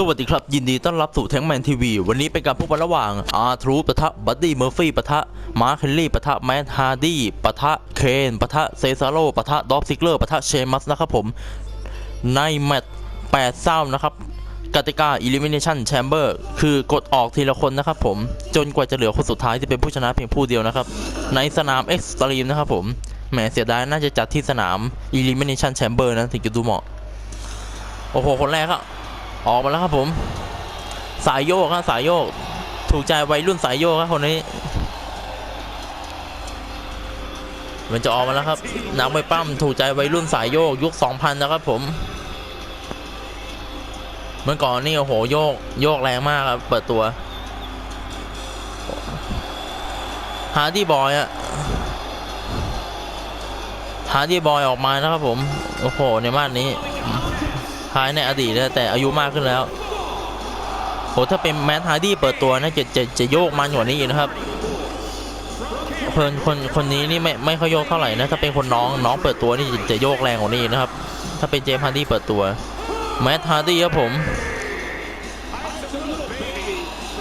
สวัสดีครับ ยินดีต้อนรับสู่แทงแมนทีวีวันนี้เป็นการพบกันระหว่างอาร์ทรูปะทะบัดดี้เมอร์ฟี่ปะทะมาร์คเฮนรี่ปะทะแมนฮาร์ดี้ปะทะเคนปะทะเซซาโรปะทะดอฟซิกเลอร์ปะทะเชมัสนะครับผม ในแมตช์8เศร้านะครับกติกา Elimination Chamber คือกดออกทีละคนนะครับผม จนกว่าจะเหลือคนสุดท้ายที่เป็นผู้ชนะเพียงผู้เดียวนะครับ ในสนาม Extreme นะครับผมแหมเสียดายน่าจะจัดที่สนาม Elimination Chamber นะถึงจะดูเหมาะ โอ้โห คนแรกอะ ออกมาแล้วครับผม สายโยกครับสายโยก ถูกใจวัยรุ่นสายโยกครับคนนี้ มันจะออกมาแล้วครับนักมวยปั้มถูกใจวัยรุ่นสายโยกยุค 2000 นะครับผม เมื่อก่อนนี่โอ้โหโยกโยกแรงมากครับเปิดตัวฮาร์ดี้บอยอะฮาร์ดี้บอยออกมานะครับผม โอ้โหในมาดนี้ ล้ายในอดีตนะแต่อายุมากขึ้นแล้วโหถ้าเป็นแมทฮาร์ดี้เปิดตัวนะจะจะจะโยกมันกว่านี้อีกนะครับคนคนคนนี้นี่ไม่ไม่ค่อยโยกเท่าไหร่นะถ้าเป็นคนน้องน้องเปิดตัวนี่จะจะโยกแรงกว่านี้นะครับ ถ้าเป็นเจมส์ฮาร์ดี้เปิดตัวแมทฮาร์ดี้ครับผม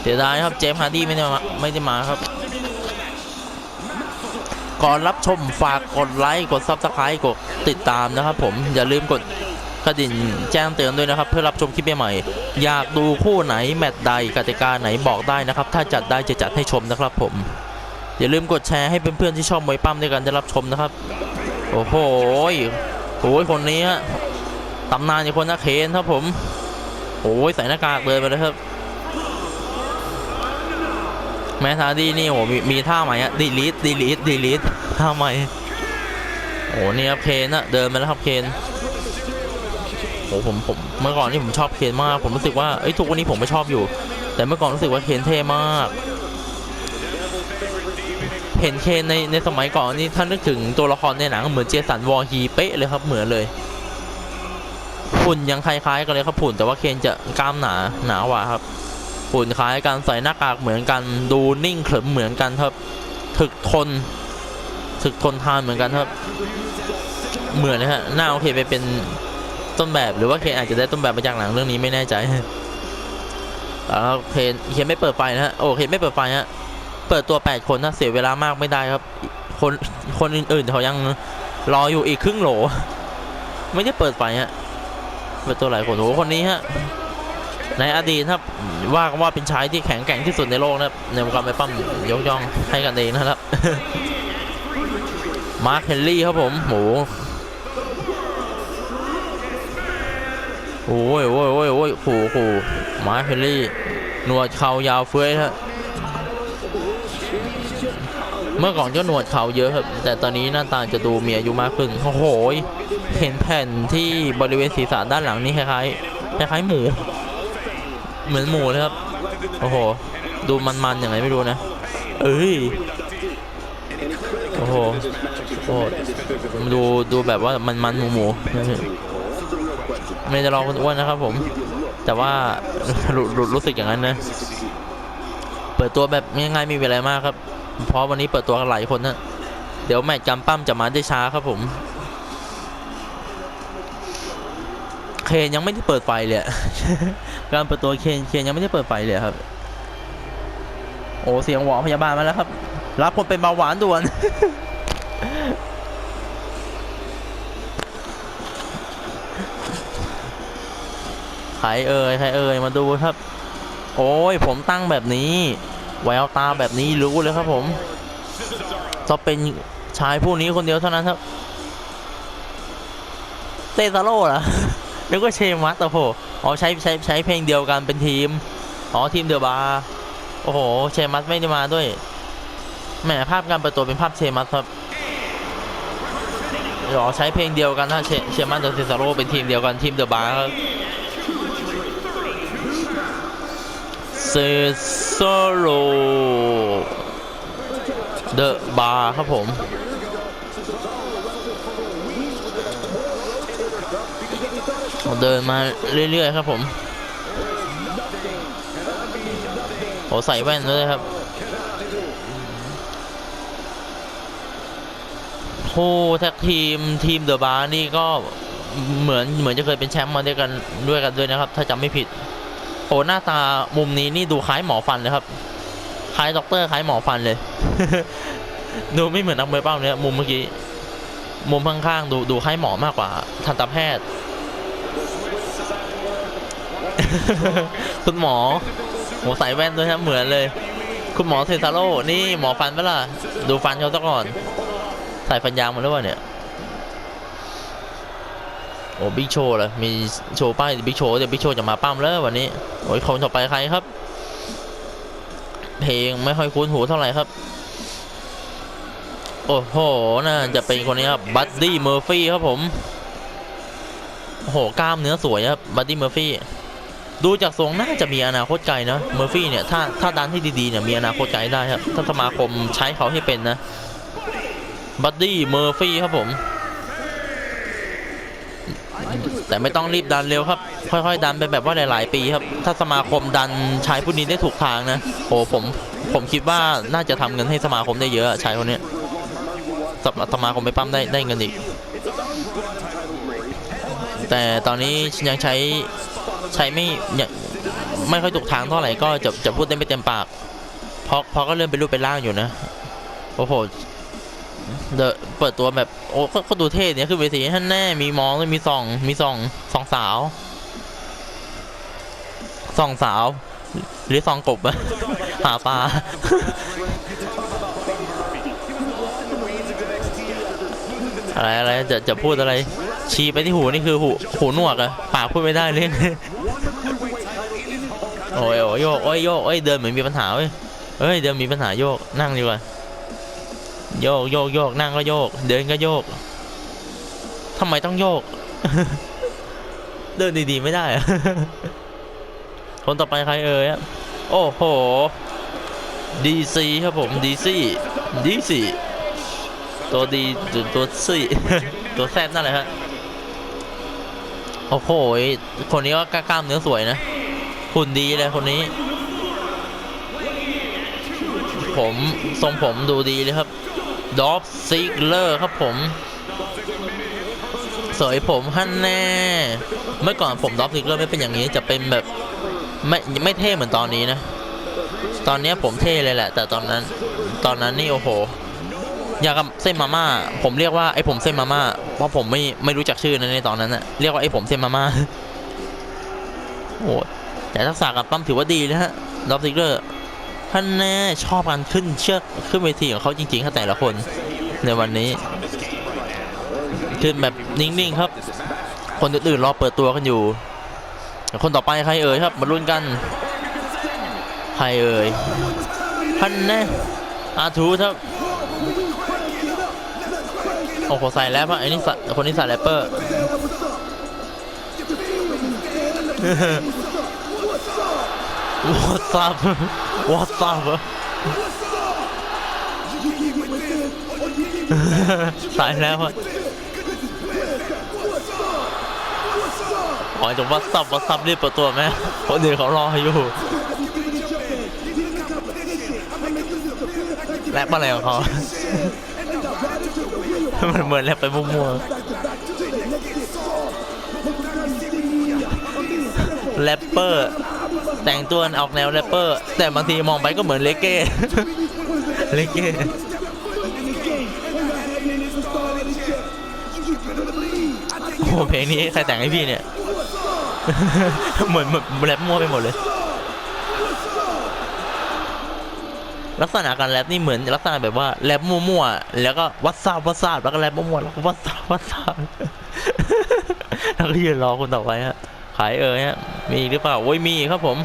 เสียดายครับเจมส์ฮาร์ดี้ไม่ได้มาไม่ได้มาครับก่อนรับชมฝากกดไลค์กดซับสไครต์กดติดตามนะครับผมอย่าลืมกด กระดิ่งแจ้งเตือนด้วยนะครับ เพื่อรับชมคลิปใหม่ๆอยากดูคู่ไหนแมตช์ใดกติกาไหนบอกได้นะครับ ถ้าจัดได้จะจัดให้ชมนะครับผม อย่าลืมกดแชร์ให้เพื่อนๆที่ชอบมวยปั้มด้วยกันได้รับชมนะครับ โอ้โหโอ้ยคนนี้ตำนานอย่างคนนักเคนครับผมโอ้ยใส่หน้ากากเลยไปเลยครับ แมทาดี้นี่โอ้มีมีท่าใหม่อะดีลิทดีลิทดีลิทท่าใหม่โอ้นี่ครับเคนอะเดินมาแล้วครับเคน โอ้ผมผมเมื่อก่อนนี่ผมชอบเคนมาก ผมรู้สึกว่าเอ้ยทุกวันนี้ผมไม่ชอบอยู่ แต่เมื่อก่อนรู้สึกว่าเคนเท่มาก เห็นเคนในในสมัยก่อนนี่ท่านนึกถึงตัวละครในหนังเหมือนเจสันวอร์ฮีเป๊ะเลยครับเหมือนเลยหุ่นยังคล้ายๆกันเลยครับหุ่นแต่ว่าเคนจะกล้ามหนาหนากว่าครับหุ่นคล้ายกันใส่หน้ากากเหมือนกันดูนิ่งเขริมเหมือนกันครับถึกทนถึกทนทานเหมือนกันครับ เหมือนนะฮะหน้าโอเคไปเป็น ต้นแบบหรือว่าเคนอาจจะได้ต้นแบบมาจากหนังเรื่องนี้ไม่แน่ใจแล้วเคนเคนไม่เปิดไฟนะฮะโอเคไม่เปิดไฟฮะเปิดตัว8คนนะเสียเวลามากไม่ได้ครับ คนคนอื่นๆเขายังรออยู่อีกครึ่งโหล ไม่ได้เปิดไฟฮะเปิดตัวหลายคนโอ้โหคนนี้ฮะในอดีตครับว่ากันว่าเป็นชายที่แข็งแกร่งที่สุดในโลกนะครับในวงการไปปั้มยกย่องให้กันเองนะครับมาร์คเฮนรี่ครับผมโห โอ้ยโอ้ยโอ้ยโอ้ยขู่ขู่มาเฮนรี่หนวดเขายาวเฟ้ยฮะเมื่อก่อนก็หนวดเขาเยอะครับ แต่ตอนนี้หน้าตาจะดูมีอายุมากขึ้นโอ้โหเห็นแผ่นที่บริเวณศีรษะด้านหลังนี่คล้ายๆคล้ายหมู เหมือนหมูเลยครับ โอ้โห ดูมันๆอย่างไรไม่รู้นะ เอ้ยโอ้โหโอ้ดูดูแบบว่ามันๆหมูหมู ไม่จะรอคนอ้วนนะครับผม แต่ว่ารู้รู้รู้สึกอย่างนั้นนะ เปิดตัวแบบง่ายๆไมมีอะไรมากครับ เพราะวันนี้เปิดตัวกันหลายคนนะเดี๋ยวแมตช์กำปั้มจะมาได้ช้าครับผมเคนยังไม่ได้เปิดไฟเลยการเปิดตัวเคนเคนยังไม่ได้เปิดไฟเลยครับ โอ้เสียงหวอพยาบาลมาแล้วครับ รับคนเป็นเบาหวานด่วน ใค รเอ่ยใครเอ่ยมาดูครับ โอ้ยผมตั้งแบบนี้แววตาแบบนี้รู้เลยครับผมจะเป็นชายผู้นี้คนเดียวเท่านั้นครับเตซาโร่เหรอนึกว่าเชมัสโอ้โหอ๋อใช้ใช้ใช้เพลงเดียวกันเป็นทีมอ๋อทีมเดอะบาร์โอ้โหเชมัสไม่ได้มาด้วยแหมภาพการเปิดตัวเป็นภาพเชมัสครับอ๋อใช้เพลงเดียวกันนะเชเชมัสกับเซซาโร่เป็นทีมเดียวกันทีมเดอะบาร์ครับ เซซาโร่เดอะบาร์ครับผมเดินมาเรื่อย ๆ ครับผมโอ้ใส่แว่นด้วยครับผู้แท็กทีมทีมเดอะบาร์นี่ก็เหมือนเหมือนจะเคยเป็นแชมป์มาด้วยกันด้วยกันด้วยนะครับ ถ้าจำไม่ผิด โอ้หน้าตามุมนี้นี่ดูคล้ายหมอฟันเลยครับ คล้ายด็อกเตอร์คล้ายหมอฟันเลย ดูไม่เหมือนนักมวยเป้าเนี่ยมุมเมื่อกี้ มุมข้างๆดูดูคล้ายหมอมากกว่า ทันตแพทย์ คุณหมอโหใส่แว่นด้วยครับเหมือนเลย คุณหมอเซซาโร่นี่หมอฟันปล่ะดูฟันเขาซะก่อน ใส่ฟันยางมาหรือเปล่าเนี่ย โอ้บิ๊กโชว์เลยมีโชว์ป้ายบิ๊กโชว์เดี๋ยวบิ๊กโชว์จะมาปั้มแล้ววันนี้โอ้ยคนต่อไปใครครับ เพลงไม่ค่อยคุ้นหูเท่าไหร่ครับ โอ้โหน่าจะเป็นคนนี้ครับบัดดี้เมอร์ฟี่ครับผมโอ้โหกล้ามเนื้อสวยครับบัดดี้เมอร์ฟี่ดูจากทรงน่าจะมีอนาคตไกลนะเมอร์ฟี่เนี่ยถ้าถ้าดันให้ดีๆเนี่ยมีอนาคตไกลได้ครับถ้าสมาคมใช้เขาให้เป็นนะบัดดี้เมอร์ฟี่ครับผม แต่ไม่ต้องรีบดันเร็วครับ ค่อย ๆ ดันไปแบบว่าหลาย ๆ ปีครับ ถ้าสมาคมดันชายผู้นี้ได้ถูกทางนะโอ้ผมผมคิดว่าน่าจะทำเงินให้สมาคมได้เยอะชายคนนี้สมสมาคมไปปั้มได้ได้เงินอีก แต่ตอนนี้ยังใช้ใช้ไม่ไม่ค่อยถูกทางเท่าไหร่ก็จะจะพูดได้ไม่เต็มปากเพราะเพราะก็เริ่มเป็นรูปเป็นร่างอยู่นะโอ้โห เดอะเปิดตัวแบบโอ้ก็ดูเท่เนี่ยคือเวทีท่านแน่มีมองมีส่องมีส่องสองสาวส่องสาว หรือส่องกบอะหาปลาอะไรอะไรจะจะพูดอะไร ชี้ไปที่หูนี่คือหูหูหนวกอะปากพูดไม่ได้เลยโอ้ยโอ้ยโยกโอ้ยโยกโอ้ยเดินเหมือนมีปัญหาเว้ยเฮ้ยเดินมีปัญหาโยกนั่งดีกว่า โยกโยกโยกนั่งก็โยก เดินก็โยกทำไมต้องโยก เดินดีๆไม่ได้ คนต่อไปใครเอ่ยอะโอ้โหดีซีครับผมดีซีดีซีตัวดีตัวซีตัวแซบนั่นแหละฮะโอ้โหคนนี้ก็กล้ามเนื้อสวยนะหุ่นดีเลยคนนี้ ผมทรงผมดูดีเลยครับ ดอฟซิกเลอร์ครับผม สวยผมฮั่นแน่ เมื่อก่อนผมดอฟซิกเลอร์ไม่เป็นอย่างนี้จะเป็นแบบไม่ไม่เท่เหมือนตอนนี้นะ ตอนนี้ผมเท่เลยแหละ แต่ตอนนั้น ตอนนั้นนี่โอ้โห อยางกับเส้นมาม่า ผมเรียกว่าไอ้ผมเส้นมาม่า เพราะผมไม่ไม่รู้จักชื่อนะในตอนนั้นนะเรียกว่าไอ้ผมเส้นมาม่า โอ้แต่ทักษะกับปั้มถือว่าดีนะฮะดอฟซิกเลอร์ ท่านแน่ชอบการขึ้นเชือกขึ้นเวทีของเขาจริงๆครับแต่ละคนในวันนี้ ขึ้นแบบนิ่งๆครับ คนอื่นๆรอเปิดตัวกันอยู่ คนต่อไปใครเอ่ยครับมาลุ้นกัน ใครเอ่ยท่านแน่อาทูครับโอ้โหใส่แล้วปะไอ้นี่คนนี้ใส่แรปเปอร์ What's up What's up สายแล้วอะอ๋อจะวัดซับวัดซับรีบเปิดตัวไหมคนอื่นเขารออยู่แรปอะไรของเขา มันเหมือนแรปไปมั่วๆแรปเปอร์ แต่งตัวออกแนวแรปเปอร์ แต่บางทีมองไปก็เหมือนเลเก้เลเก้โอ้เพลงนี้ใครแต่งให้พี่เนี่ย เหมือนแบบแรปมั่วไปหมดเลย ลักษณะการแรปนี่เหมือนลักษณะแบบว่าแรปมั่วๆ แล้วก็วัดซาบวัดซาบแล้วก็แรปมั่วๆ แล้วก็วัดซาบวัดซาบแล้วก็ยืนรอคนต่อไปฮะ ขายเอ่ยฮะ มีหรือเปล่า โอ้ยมีครับผม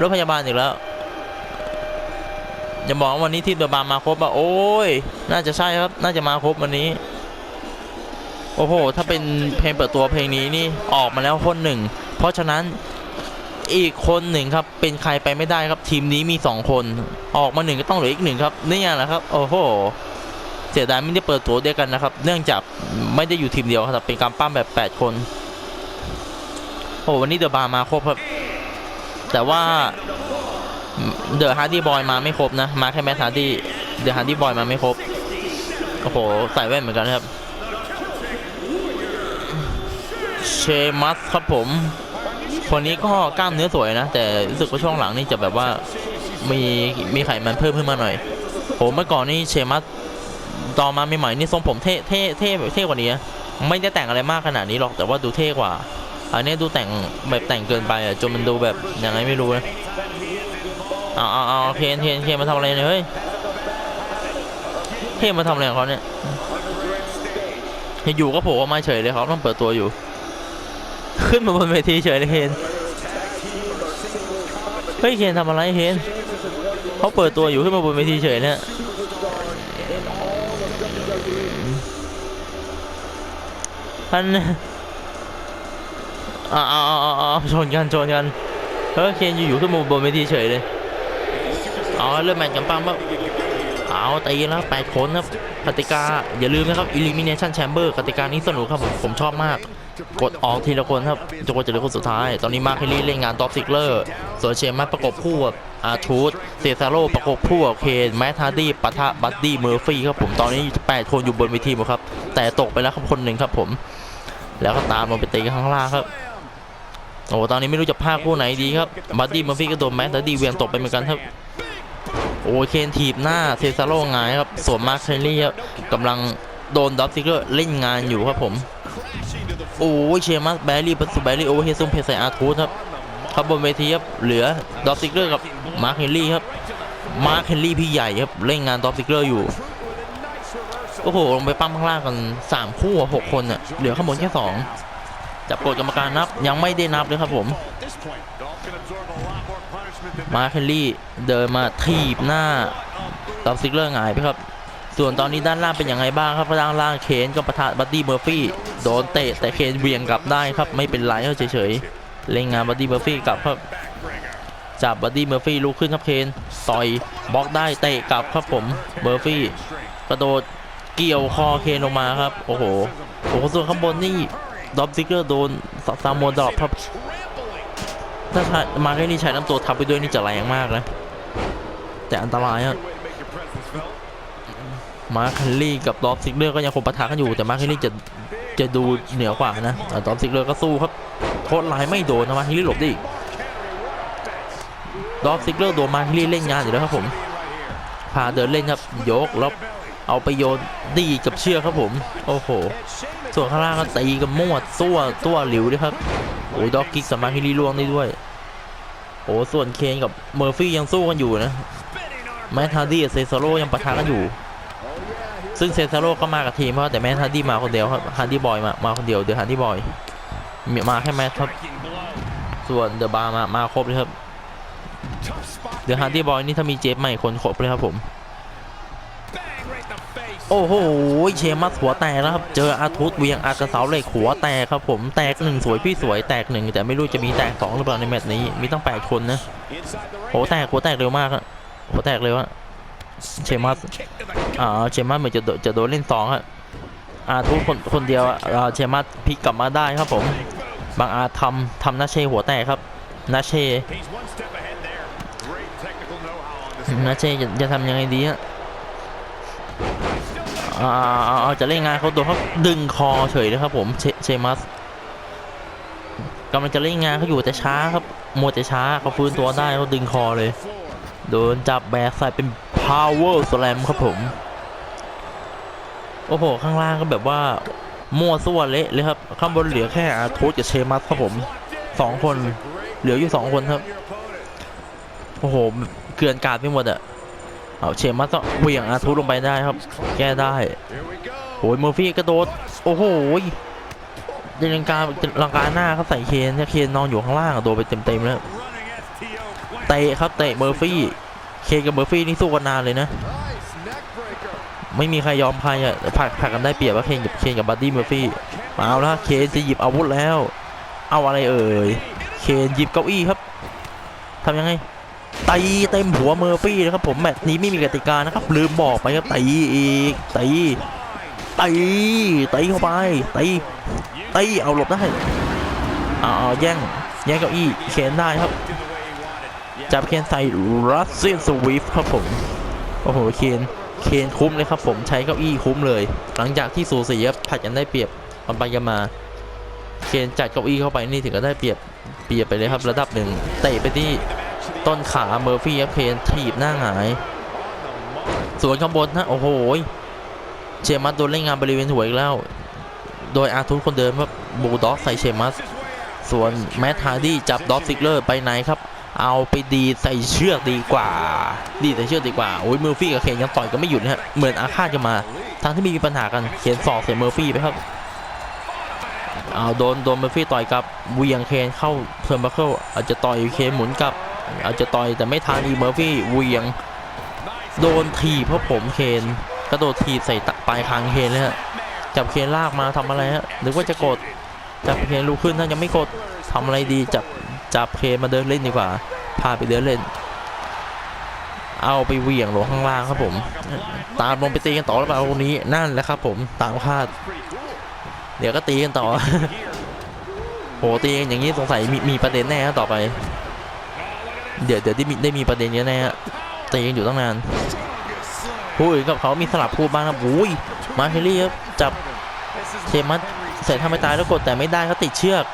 รถพยาบาลอีกแล้วอย่าบอกว่าวันนี้ที่เดอบาร์มาครบอะโอ้ย น่าจะใช่ครับ น่าจะมาครบวันนี้ โอ้โห ถ้าเป็นเพลงเปิดตัวเพลงนี้นี่ออกมาแล้วคนหนึ่ง เพราะฉะนั้นอีกคนหนึ่งครับ เป็นใครไปไม่ได้ครับ ทีมนี้มีสองคน ออกมาหนึ่งก็ต้องเหลืออีกหนึ่งครับนี่แหละครับ โอ้โห เสียดายไม่ได้เปิดตัวเดียวกันนะครับ เนื่องจากไม่ได้อยู่ทีมเดียวครับเป็นการปั้มแบบ 8 คน โอ้วันนี้เดอะบาร์มาครบครับ แต่ว่าเดอะฮาร์ดี้บอยมาไม่ครบนะ มาแค่แมทฮาร์ดี้เดอะฮาร์ดี้บอยมาไม่ครบ โอ้โห ใส่แว่นเหมือนกันครับ เชมัสครับผม คนนี้ก็กล้ามเนื้อสวยนะ แต่รู้สึกว่าช่วงหลังนี่จะแบบว่ามีมีไขมันเพิ่มขึ้นมาหน่อยผมเมื่อก่อนนี่เชมัสต่อมาใหม่ๆนี่ทรงผมเท่เท่เท่เท่กว่านี้ ไม่ได้แต่งอะไรมากขนาดนี้หรอกแต่ว่าดูเท่กว่า อันนี้ดูแต่งแบบแต่งเกินไปอะจนมันดูแบบยังไงไม่รู้นะเอาเอาเอาเคนเคนเคนมาทำอะไรเนี่ยเฮ้ยเคนมาทำอะไรของเขาเนี่ยอยู่ก็โผล่ออกมาเฉยเลยเขาต้องเปิดตัวอยู่ ขึ้นมาบนเวทีเฉยเลยเคนเฮ้ยเคนทำอะไรเคนเขาเปิดตัวอยู่ขึ้นมาบนเวทีเฉยเนี่ยท่าน อ่าอ่าอ่าชนกันชนกันเฮ้ยเคนอยู่ๆขึ้นมาบนเวทีเฉยเลยเอาเริ่มแมตช์กันปั้มครับเอาตีแล้วแปดคนครับกติกาอย่าลืมนะครับ Elimination Chamber กติกานี้สนุกครับผมผมชอบมาก กดออกทีละคนครับจนกว่าจะเหลือคนสุดท้าย ตอนนี้มาร์คเฮลี่เล่นงานท็อปซิกเลอร์ส่วนเชมัสประกบคู่กับอาทูตเซซาโรประกบคู่กับเคนแมทฮาร์ดี้ปะทะบัดดี้เมอร์ฟี่ครับผมตอนนี้ 8 คนอยู่บนเวทีหมดครับ แต่ตกไปแล้วครับคนหนึ่งครับผม แล้วก็ตามลงไปตีกันข้างล่างครับ โอ้ตอนนี้ไม่รู้จะพากคู่ไหนดีครับบัดดี้เมอร์ฟี่ก็โดนแมทฮาร์ดี้เวียงตกไปเหมือนกันครับโอ้เคนทีบหน้าเซซาโรหงายครับส่วนมาร์คเฮลี่ครับกำลังโดนด็อปซิกเลอร์เล่นงานอยู่ครับผม โอ้ยเชมัสแบรี่ปัสสุแบรี่โอเวอร์เฮดซุมเพสไซอาร์ทูสครับครับบนเวทีครับเหลือดอฟซิกเลอร์กับมาร์คเฮนรี่ครับมาร์คเฮนรี่พี่ใหญ่ครับเล่นงานดอฟซิกเลอร์อยู่โอ้โหลงไปปั้มข้างล่างกัน 3 คู่อะหกคนอะเหลือข้างบนแค่2 จับกดกรรมการนับยังไม่ได้นับเลยครับผมมาร์คเฮนรี่เดินมาทีบหน้าดอฟซิกเลอร์หงายไปครับ ส่วนตอนนี้ด้านล่างเป็นยังไงบ้างครับด้านล่างเคนก็ประทะบัดดี้เมอร์ฟี่โดนเตะแต่เคนเวียงกลับได้ครับไม่เป็นไรเขาเฉยๆเล่นงานบัดดี้เมอร์ฟี่กลับครับจับบัดดี้เมอร์ฟี่ลุกขึ้นครับเคนต่อยบล็อกได้เตะกลับครับผมเมอร์ฟี่กระโดดเกี่ยวคอเคนลงมาครับ โอ้โหโอ้โหส่วนข้างบนนี่ ดอปซิกเกอร์โดนซามโมดรอปครับถ้ามาแค่นี้ใช้น้ำตัวทับไปด้วยนี่จะแรงมากนะแต่อันตรายครับมาคเฮนรี่กับดอฟซิกเลอร์ก็ยังคงปะทะกันอยู่แต่มาคเฮนรี่จะจะดูเหนือกว่านะดอฟซิกเลอร์ก็สู้ครับโทษลายไม่โดนนะมาคเฮนรี่หลบได้อีกดอฟซิกเลอร์โดนมาคเฮนรี่เล่นงานอยู่แล้วครับผมพาเดินเล่นครับยกแล้วเอาไปโยนดีกับเชือกครับผม โอ้โห ส่วนข้างล่างก็ตีกับมั่วตัวตัวหลิวด้วยครับโอ้ยด็อกกิกสามารถฮิลลี่ล่วงได้ด้วยโอ้ส่วนเคนกับเมอร์ฟี่ยังสู้กันอยู่นะแมทฮาร์ดี้กับเซซาโรยังปะทะกันอยู่ ซึ่งเซซาโรก็มากับทีมครับแต่แมทฮาร์ดี้มาคนเดียวครับฮาร์ดี้บอยมามาคนเดียวเดี๋ยวฮาร์ดี้บอยมาแค่แมทครับส่วนเดอะบาร์มามาครบเลยครับเดี๋ยวฮาร์ดี้บอยนี่ถ้ามีเจฟใหม่คนครบเลยครับผม โอ้โหเชมัสหัวแตกแล้วครับ เจออาทุตเวียงอากระเสาเหล็กหัวแตกครับผมแตกหนึ่งสวยพี่สวยแตกหนึ่งแต่ไม่รู้จะมีแตกสองหรือเปล่าในแมตช์นี้มีตั้งแปดคนนะโหแตกหัวแตกเร็วมากอะหัวแตกเร็วอะเชมัสอ่าเชมัสเหมือนจะโดจะโดนเล่นสองอะอาทุตคนคนเดียวอะอ่าเชมัสพลิกกลับมาได้ครับผม บางอาทำทำนาเชหัวแตกครับนาเชนาเชจะจะทำยังไงดีอะ อ่าเอาจะเล่นงานเขาโดนเขาดึงคอเฉยเลยครับผมเชเชมัสกำลังจะเล่นงานเขาอยู่แต่ช้าครับมัวแต่ช้าเขาฟื้นตัวได้เขาดึงคอเลย โดนจับแบกใส่เป็น power slam ครับผม โอ้โห ข้างล่างก็แบบว่ามั่วซั่วเละเลยครับ ข้างบนเหลือแค่อาทูตกับเชมัสครับผมสองคน เหลืออยู่สองคนครับ โอ้โห เกลื่อนกาดไปหมดอะ เอาเชมัสก็เหวี่ยงอาทูตลงไปได้ครับ แก้ได้โอ้ยเมอร์ฟี่กระโดด โอ้โหเดลังกาลังกาหน้าเขาใส่เคนเนี่ยเคนนอนอยู่ข้างล่างอะโดนไปเต็มๆแล้วเตะครับเตะเมอร์ฟี่เคนกับเมอร์ฟี่นี่สู้กันนานเลยนะ ไม่มีใครยอมใครอะผลักผลักกันได้เปรียบว่าเคนกับเคนกับบัดดี้เมอร์ฟี่มาเอาละเคนจะหยิบอาวุธแล้ว เอาอะไรเอ่ยเคนหยิบเก้าอี้ครับทำยังไง ตีเต็มหัวเมอร์ฟี่นะครับผมแมตช์นี้ไม่มีกติกานะครับลืมบอกไปครับตีอีกตีตีตีเข้าไปตีตีเอาหลบได้เอาเอาแย่งแย่งเก้าอี้เคนได้ครับจับเคนใส่รัสเซียนสวิฟครับผมโอ้โหเคนเคนคุ้มเลยครับผมใช้เก้าอี้คุ้มเลย หลังจากที่สูสีครับผัดกันได้เปรียบกันไปกันมา เคนจัดเก้าอี้เข้าไปนี่ถึงก็ได้เปรียบเปรียบไปเลยครับระดับหนึ่งเตะไปที่ ต้นขาเมอร์ฟี่ครับเคนถีบหน้าหงายส่วนข้างบนนะโอ้โหเชมัสโดนเล่นงานบริเวณหัวอีกแล้ว โดยอาทุนคนเดิมครับบูด็อกใส่เชมัสส่วนแมทฮาร์ดี้จับด็อกซิกเลอร์ไปไหนครับ เอาไปดีใส่เชือกดีกว่า ดีใส่เชือกดีกว่าโอ้ยเมอร์ฟี่กับเคนยังต่อยกันไม่หยุดนะฮะเหมือนอาฆาตกันมาทั้งที่มีปัญหากันเคนสอกใส่เมอร์ฟี่ไปครับเอาโดนโดนเมอร์ฟี่ต่อยกลับเวียงเคนเข้าเทิร์นบัคเคิลอาจจะต่อยเคนหมุนกลับ อาจจะต่อยแต่ไม่ทันอีเมอร์ฟี่เวียง โดนทีเพราะผมเคนกระโดดทีใส่ตปลายคางเคนเลยฮะจับเคนลากมาทำอะไรฮะหรือว่าจะกดจับเคนลุกขึ้นถ้ายังไม่กดทำอะไรดีจับจับเคนมาเดินเล่นดีกว่าพาไปเดินเล่น เอาไปเวี่ยงลงข้างล่างครับผม ตามลงไปตีกันต่อแล้วเปล่าตรงนี้นั่นแหละครับผมตามคาด เดี๋ยวก็ตีกันต่อโหตีกันอย่างนี้สงสัยมีมีประเด็นแน่ต่อไป เดี๋ยวเดี๋ยวได้มีได้มีประเด็นเยอะแน่ฮะตีกันอยู่ตั้งนานพูดกับเขามีสลับพูดบ้างครับอุ้ยมาเฮลี่ครับจับเชมัสเสร็จทำไม่ตายแล้วกดแต่ไม่ได้เขาติดเชือก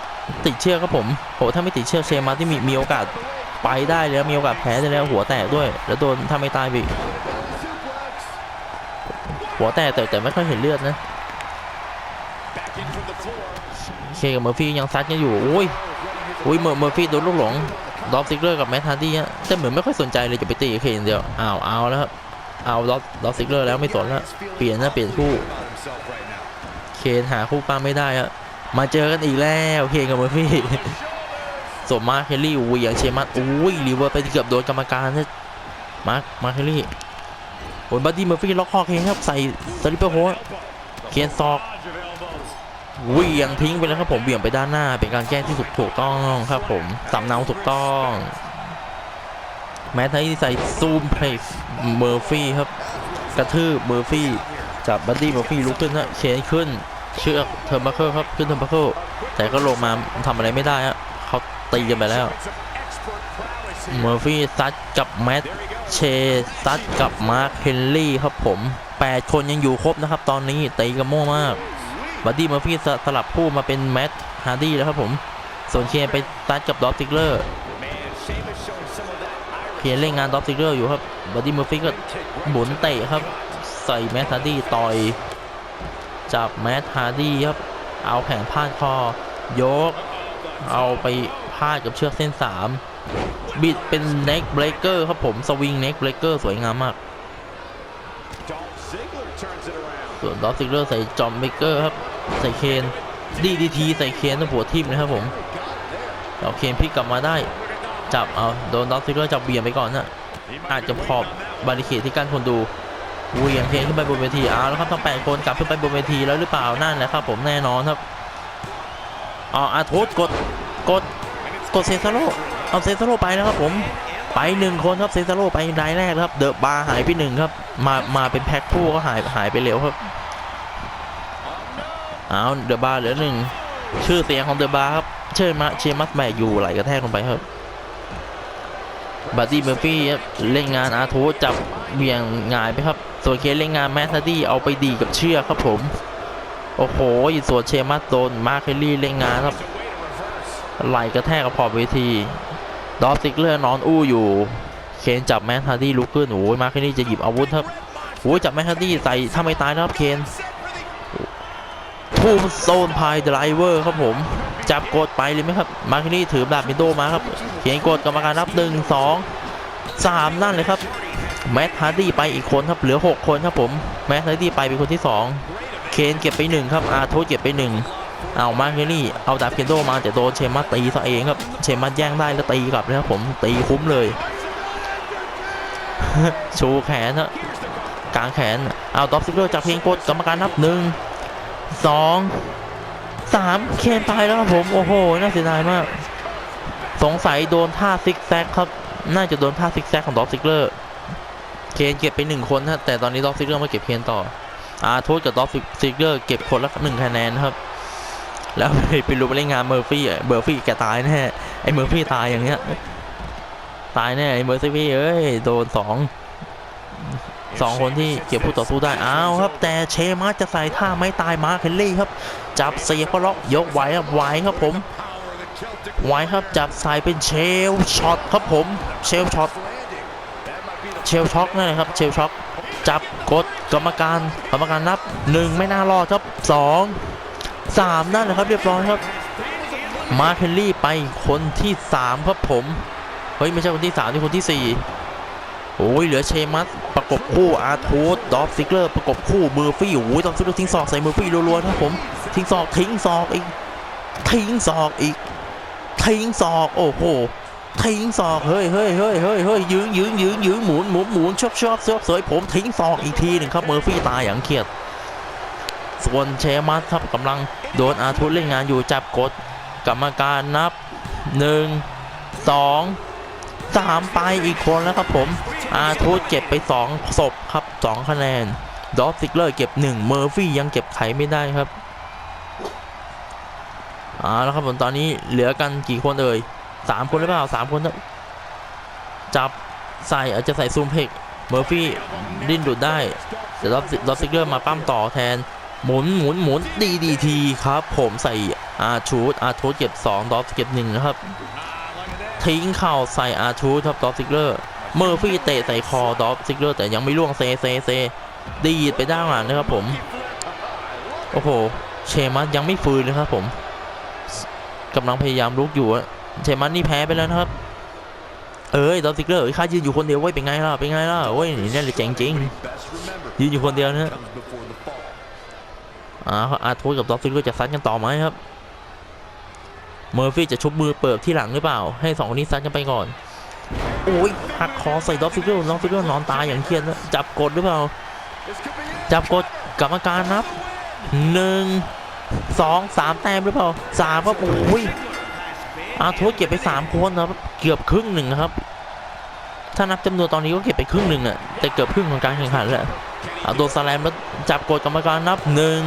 ติดเชือกครับผมโหถ้าไม่ติดเชือกเชมัสที่มีมีโอกาสไปได้แล้วมีโอกาสแพ้ได้แล้วหัวแตกด้วย แล้วโดนทำไม่ตายไปหัวแตกแต่แต่ไม่ค่อยเห็นเลือดนะเคกับเมอร์ฟี่ยังซัดกันอยู่อุ้ยอุ้ยเมอร์เมอร์ฟี่โดนลูกหลง ดอฟซิกเลอร์กับแมทฮาร์ดี้ฮะแต่เหมือนไม่ค่อยสนใจเลยจะไปตีเคอย่างเดียวอ้าวเอาแล้วครับเอาดอฟดอฟซิกเลอร์แล้วไม่สนแล้วเปลี่ยนนะเปลี่ยนคู่เคนหาคู่ป้าไม่ได้อะมาเจอกันอีกแล้วเคนกับเมอร์ฟี่สมมาร์คเฮลลี่เหวียงเชมัสอุ้ยรีเวิร์สไปเกือบโดนกรรมการนะมาร์คมาร์คเฮลลี่โอ้ยบัดดี้เมอร์ฟี่ล็อกคอเคนครับใส่สลิปเปอร์โฮสเคนซอก เวียงทิ้งไปแล้วครับผมเวียงไปด้านหน้า เป็นการแก้ที่ถูกถูกต้องครับผมสำเนาถูกต้องแม้ทที่ใส่ซูมเพลสเมอร์ฟี่ครับ กระทืบเมอร์ฟี่จับบัดดี้เมอร์ฟี่ลุกขึ้นฮะเชนขึ้น เชือกเทอร์บัคเคิลครับขึ้นเทอร์บัคเคิลแต่ก็ลงมาทำอะไรไม่ได้ฮะเขาตีกันไปแล้วเมอร์ฟี่ซัดกับแมตเชซัดกับมาร์คเฮนรี่ครับผม 8 คนยังอยู่ครบนะครับ ตอนนี้ตีกันมั่วมาก บัดดี้เมอร์ฟี่สลับคู่มาเป็นแมตฮาร์ดี้แล้วครับผม ส่วนเคนไปซัดกับดอฟติกเลอร์เคนเล่นงานดอฟติกเลอร์อยู่ครับบัดดี้เมอร์ฟี่ก็หมุนเตะครับ ใส่แมตฮาร์ดี้ต่อยจับแมตฮาร์ดี้ครับ เอาแขนพาดคอ ยก เอาไปพาดกับเชือกเส้น 3 บิดเป็นเน็กเบรกเกอร์ครับผม สวิงเน็กเบรกเกอร์สวยงามมาก ส่วนดอสซิกเลอร์ใส่จอมเบรกเกอร์ครับ ใส่เคนดีดีทีใส่เคนต้องหัวทิ่มนะครับผมเอาเคนพลิกกลับมาได้ จับเอาโดนด็อสซิเลอร์จับเบี่ยงไปก่อนนะอาจจะขอบบาริเคดที่กั้นคนดูเวียงเคนขึ้นไปบนเวทีเอาแล้วครับทั้งแปดคนกลับขึ้นไปบนเวทีแล้วหรือเปล่านั่นแหละครับผมแน่นอนครับอ๋ออาโทษกดกดกดเซซาโร่เอาเซซาโร่ไปนะครับผมไปหนึ่งคนครับเซซาโร่ไปรายแรกครับเดอะบาร์หายไปหนึ่งครับมามาเป็นแพ็คคู่ก็หายหายไปเร็วครับ เอาเดอะบาร์เหลือหนึ่งชื่อเสียงของเดอะบาร์ครับเชื่อมาเชมัสแบกอยู่ไหลกระแทกลงไปครับบัดดี้เมอร์ฟี่เล่นงานอาร์โทจับเบี่ยงงายไปครับ ส่วนเคสเล่นงานแมสซัดดี้เอาไปดีกับเชือกครับผม โอ้โหส่วนเชมัสโดนมาร์คเคลลี่เล่นงานครับ ไหลกระแทกกับขอบเวทีดอฟซิกเลอร์นอนอู้อยู่ เคนจับแมนฮาร์ดี้ลุกขึ้นโอ้ยมาร์คเคลลี่จะหยิบอาวุธครับโอ้ยจับแมนฮาร์ดี้ใส่ถ้าไม่ตายนะครับเคน ทูมโซนพายไดรเวอร์ครับผม จับกดไปเลยไหมครับ มาร์คเคลลี่ถือดาบมิโดมาครับ เขียนกดกรรมการนับหนึ่งสองสามนั่นเลยครับ แมทฮาร์ดี้ไปอีกคนครับ เหลือ 6 คนครับผม แมทฮาร์ดี้ไปเป็นคนที่ 2 เคนเก็บไป 1 ครับ อาร์โทเก็บไป 1 เอามาเคลลี่ เอาดาบเคนโดมาแต่โดนเชมัสตีซะเองครับ เชมัสแย่งได้แล้วตีกลับเลยครับผม ตีคุ้มเลย ชูแขนฮะกลางแขน เอาดอฟซิกเกอร์จับเพลงกดกรรมการนับ 1 2 3เคนตายแล้วครับผม โอ้โห น่าเสียดายมาก สงสัยโดนท่าซิกแซกครับ น่าจะโดนท่าซิกแซกของดอฟซิกเลอร์ เคนเก็บไปหนึ่งคนฮะแต่ตอนนี้ดอฟซิกเลอร์มาเก็บเคนต่อ อาโทษกับดอฟซิกเลอร์เก็บคนละหนึ่งคะแนนครับ แล้วไปรู้ไปเล่นงานเมอร์ฟี่เมอร์ฟี่แกตายแน่ ไอเมอร์ฟี่ตายอย่างเงี้ย ตายแน่ไอเมอร์ฟี่เอ้ย โดนสอง สองคนที่เก็บผู้ต่อสู้ได้อ้าวครับ แต่เชมาจะใส่ท่าไม่ตายมาร์คเฮนรี่ครับ จับเสียบเขาล็อกยกไหวครับไหวครับผมไว้ครับจับสายเป็นเชลช็อตครับผมเชลช็อตเชลช็อคนั่นแหละครับเชลช็อคจับกดกรรมการกรรมการนับหนึ่งไม่น่ารอดครับสองสามนั่นแหละครับเรียบร้อยครับมาเทลลี่ไปคนที่สามครับผม เฮ้ย ไม่ใช่คนที่สามที่คนที่สี่โอ้ยเหลือเชมัส ประกบคู่อาร์ทูดดอฟซิกเลอร์ประกบคู่เมอร์ฟี่โอ้ยดอฟซิกเลอร์ทิ้งศอกใส่เมอร์ฟี่รัวๆนะผมทิ้งศอกทิ้งศอกอีก ทิ้งศอกอีก ทิ้งศอกโอ้โหทิ้งศอกเฮ้ยเฮ้ยเฮ้ยเฮ้ยเฮ้ยยืงยืงยืงยืงหมุนหมุนหมุนชอบชอบชอบสวยผมทิ้งศอกอีกทีหนึ่งครับเมอร์ฟี่ตายอย่างเครียดส่วนเชมัสครับกำลังโดนอาร์ทูดเล่นงานอยู่จับกดกรรมการนับหนึ่งสอง สามไปอีกคนแล้วครับผม อาทูตเก็บไปสองศพครับสองคะแนน ดอฟซิกเลอร์เก็บหนึ่งเมอร์ฟี่ยังเก็บไขไม่ได้ครับเอาแล้วครับผมตอนนี้เหลือกันกี่คนเอ่ยสามคนหรือเปล่าสามคนจับใส่อาจจะใส่ซูมเพกเมอร์ฟี่ดิ้นดุดได้แต่ดอฟดอฟซิกเลอร์มาปั้มต่อแทน หมุนหมุนหมุนดีดีทีครับ ผมใส่อาชูดอาชูดเก็บ2ดอฟเก็บ1นะครับ ทิ้งเข่าใส่อาชูดครับดอฟซิกเลอร์ เมอร์ฟี่เตะใส่คอดอฟซิกเลอร์แต่ยังไม่ล่วงเซเซเซดีดไปด้านหลังนะครับผม โอ้โห เชมัสยังไม่ฟื้นเลยครับผมกำลังพยายามลุกอยู่อะเชมัสนี่แพ้ไปแล้วนะครับ เอ้ยดอฟซิกเลอร์ข้ายืนอยู่คนเดียวเว้ยเป็นไงล่ะเป็นไงล่ะเว้ยนี่เลยเจ๋งจริงยืนอยู่คนเดียวนะอ่าอาทูกับดอกซิกก็จะซัดกันต่อไหมครับ เมอร์ฟี่จะชุบมือเปิดที่หลังหรือเปล่า ให้สองคนนี้ซัดกันไปก่อนโอ้ยหักคอใส่ด็อกซิเกิลด็อกซิเกิลนอนตายอย่างเครียดจับกดหรือเปล่า จับกดกรรมการนับหนึ่งสองสามแต้มหรือเปล่าสามครับโอ้ยอาร์ทูเก็บไปสามคนนะครับเกือบครึ่งหนึ่งครับ ถ้านับจำนวนตอนนี้ก็เก็บไปครึ่งหนึ่งอะแต่เกือบครึ่งของการแข่งขันแล้วเอาโดนสแลมแล้วจับกดกรรมการนับหนึ่ง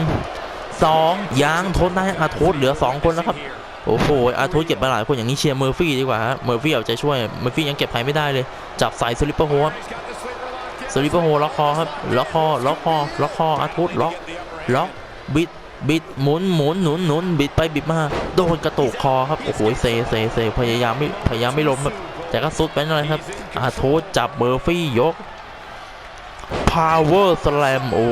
สองยางทนได้อาทูตเหลือสองคนแล้วครับ โอ้โหอาทูเก็บไปหลายคนอย่างนี้เชียร์เมอร์ฟี่ดีกว่าฮะ เมอร์ฟี่เอาใจช่วย เมอร์ฟี่ยังเก็บใครไม่ได้เลย จับสายสลิปเปอร์โฮครับสลิปเปอร์โฮล็อกคอครับ ล็อกคอ ล็อกคอ ล็อกคออาทูล็อก ล็อก บิด บิด หมุน หมุน หนุนหนุนบิดไปบิดมา โดนกระตุกคอครับ โอ้โห เซ เซ เซ พยายามไม่ พยายามไม่ล้มครับ แต่ก็สุดไปหน่อยครับ อาทูจับเมอร์ฟี่ยก Power Slam โอ้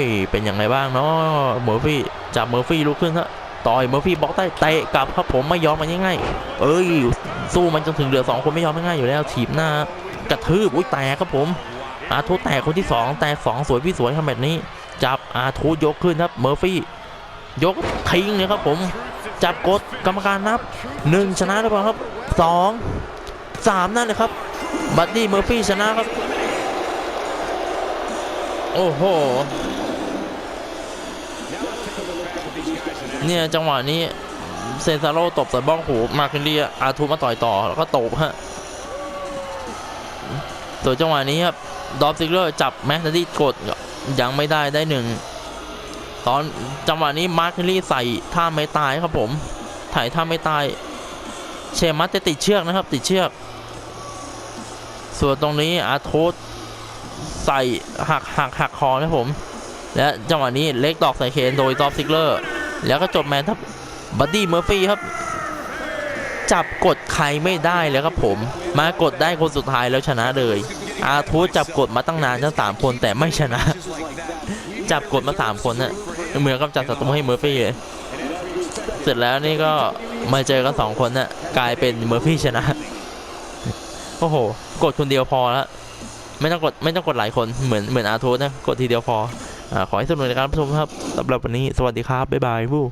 ย เป็นยังไงบ้างเนาะเมอร์ฟี่ จับเมอร์ฟี่ลุกขึ้นฮะ ต่อยเมอร์ฟี่บล็อกได้เตะกลับครับผมไม่ยอมมันง่ายๆเอ้ย สู้มันจนถึงเหลือสองคนไม่ยอมง่ายๆอยู่แล้วถีบหน้ากระทืบอุ้ยแตกครับผมอาทูแตกคนที่สองแตกสองสวยพี่สวยทำแบบนี้ จับอาทูยกขึ้นครับเมอร์ฟี่ยกทิ้งเลยครับผม จับกดกรรมการนับหนึ่งชนะหรือเปล่าครับสองสามนั่นเลยครับ บัดดี้เมอร์ฟี่ชนะครับ โอ้โห เนี่ยจังหวะนี้เซนซาโร่ตบใส่บ้องหูมาคินเรียอาทูมาต่อยต่อแล้วก็ตบฮะส่วนจังหวะนี้ครับดอฟซิกเลอร์จับแม็กซ์ที่กดยังไม่ได้ได้หนึ่งตอนจังหวะนี้มาร์คินรีใส่ท่าไม่ตายครับผมถ่ายท่าไม่ตายเชมัสจะติดเชือกนะครับ ติดเชือก ส่วนตรงนี้อาทูใส่หักหักหักคอนะครับผม และจังหวะนี้เล็กดอกใส่เคนโดยซอฟซิกเลอร์ แล้วก็จบแมนครับบัดดี้เมอร์ฟี่ครับ จับกดใครไม่ได้แล้วครับผม มากดได้คนสุดท้ายแล้วชนะเลย อาทูจับกดมาตั้งนานทั้งสามคนแต่ไม่ชนะ จับกดมาสามคนนะเหมือนกับจัดศัตรูให้เมอร์ฟี่เลยเสร็จแล้วนี่ก็มาเจอกันสองคนน่ะกลายเป็นเมอร์ฟี่ชนะ โอ้โห กดคนเดียวพอแล้วไม่ต้องกดไม่ต้องกดหลายคนเหมือนเหมือนอาทูนะกดทีเดียวพอ ขอให้สนุกในการรับชมครับสำหรับวันนี้สวัสดีครับบ๊ายบายผู้